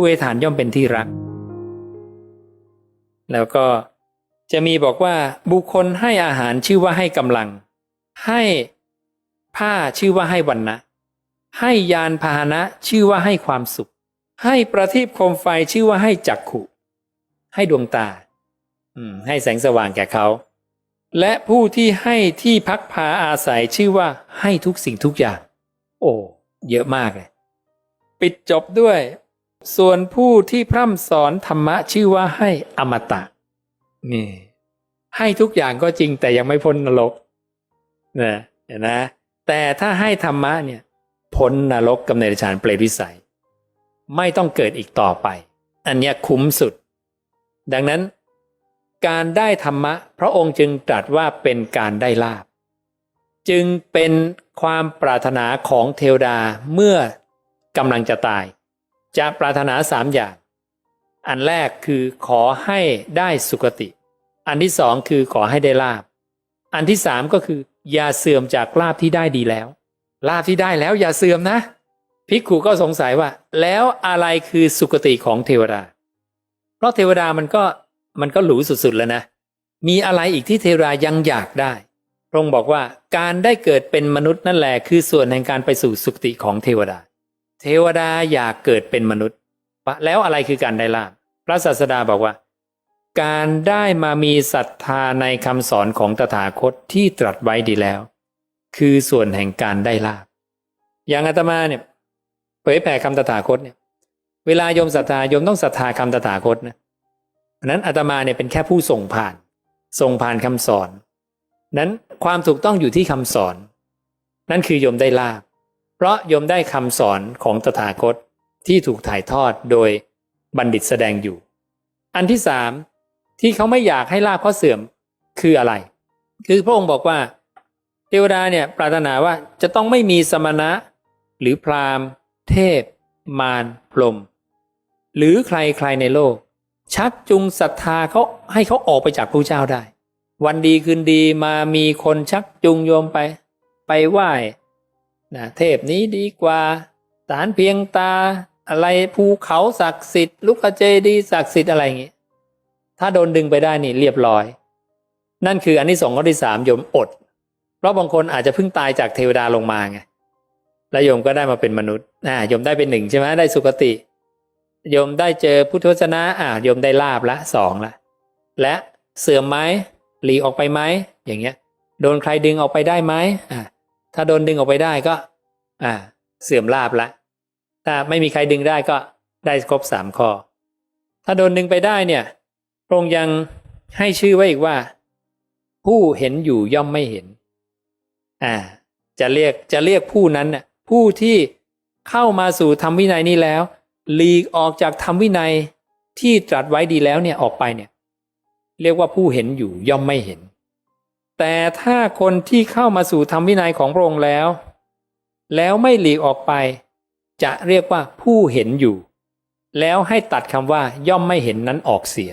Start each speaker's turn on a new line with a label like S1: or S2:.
S1: ผู้ให้ทานย่อมเป็นที่รัก แล้วก็จะมีบอกว่าบุคคลให้อาหารชื่อว่าให้กำลัง ให้ผ้าชื่อว่าให้วันนะให้ยานพาหนะชื่อว่าให้ความสุข ให้ประทีปโคมไฟชื่อว่าให้จักขุ ให้ดวงตา ให้แสงสว่างแก่เขา และผู้ที่ให้ที่พักพาอาศัยชื่อว่าให้ทุกสิ่งทุกอย่าง โอ้ เยอะมากเลย ปิดจบด้วย ส่วนผู้ที่พร่ำสอนธรรมะชื่อว่าให้อมตะ นี่ ให้ทุกอย่างก็จริงแต่ยังไม่พ้นนรกนะเห็นนะ แต่ถ้าให้ธรรมะเนี่ย พ้นนรกกำเนิดฌานเปรตวิสัย ไม่ต้องเกิดอีกต่อไป อันเนี้ยคุ้มสุด ดังนั้น การได้ธรรมะ พระองค์จึงตรัสว่าเป็นการได้ลาบ จึงเป็นความปรารถนาของเทวดาเมื่อกำลังจะตาย จะปรารถนาสามอย่าง อันแรกคือขอให้ได้สุคติ อันที่สองคือขอให้ได้ลาบ อันที่สามก็คือ อย่าเสื่อมจากลาบที่ได้ดีแล้ว ลาบที่ได้แล้วอย่าเสื่อมนะภิกขุก็สงสัยว่า แล้วอะไรคือสุคติของเทวดา เพราะเทวดามันก็มันก็หรูสุดๆแล้วนะ มีอะไรอีกที่เทวดายังอยากได้พระองค์บอกว่าการได้เกิดเป็นมนุษย์นั่นแหละคือส่วนแห่งการไปสู่สุคติของเทวดา เทวดาอยากเกิดเป็นมนุษย์ แล้วอะไรคือการได้ลาบพระศาสดาบอกว่า การได้มามีศรัทธาในคำสอนของตถาคตที่ตรัสไว้ดีแล้ว คือส่วนแห่งการได้ลาบอย่างอาตมาเนี่ยเผยแผ่คำตถาคตเนี่ย เวลาโยมศรัทธาโยมต้องศรัทธาคำตถาคตนะนนั้นอาตมาเนี่ยเป็นแค่ผู้ส่งผ่านส่งผ่านคำสอน นั้นความถูกต้องอยู่ที่คำสอน นั่นคือโยมได้ลาบ เพราะโยมได้คำสอนของตถาคตที่ถูกถ่ายทอดโดยบัณฑิตแสดงอยู่ อันที่สามที่เขาไม่อยากให้ลาบเขาเสื่อมคืออะไร คือพระองค์บอกว่า เทวดาเนี่ยปรารถนาว่าจะต้องไม่มีสมณะ หรือพราหมณ์ เทพ มารพรมหรือใครใครในโลก ชักจูงศรัทธาเขาให้เขาออกไปจากพระเจ้าได้ วันดีคืนดีมามีคนชักจูงโยมไป ไปไหว้ นะเทพนี้ดีกว่าฐานเพียงตาอะไรภูเขาศักดิ์สิทธิ์ลูกเจดีศักดิ์สิทธิ์อะไรอย่างงี้ถ้าโดนดึงไปได้นี่เรียบร้อย นั่นคืออันที่สองข้อที่สามโยมอด เพราะบางคนอาจจะเพิ่งตายจากเทวดาลงมาไงแล้วโยมก็ได้มาเป็นมนุษย์อ่าโยมได้เป็นหนึ่งใช่ไหมได้สุคติ โยมได้เจอพุทธวจนะอ่าโยมได้ลาบละสองละ และเสื่อมไหมหลีออกไปไหมอย่างเงี้ย โดนใครดึงออกไปได้ไหมอ่า ถ้าโดนดึงออกไปได้ก็ อ่า เสื่อมลาบละ ถ้าไม่มีใครดึงได้ก็ได้ครบสามข้อ ถ้าโดนดึงไปได้เนี่ยพระองค์ยังให้ชื่อไว้อีกว่า ผู้เห็นอยู่ย่อมไม่เห็น อ่า จะเรียกจะเรียกผู้นั้นน่ะผู้ที่เข้ามาสู่ธรรมวินัยนี้แล้วหลีกออกจากธรรมวินัยที่ตรัสไว้ดีแล้วเนี่ยออกไปเนี่ย เรียกว่าผู้เห็นอยู่ย่อมไม่เห็น แต่ถ้าคนที่เข้ามาสู่ธรรมวินัยของพระองค์แล้ว แล้วไม่หลีกออกไป จะเรียกว่าผู้เห็นอยู่ แล้วให้ตัดคำว่าย่อมไม่เห็นนั้นออกเสีย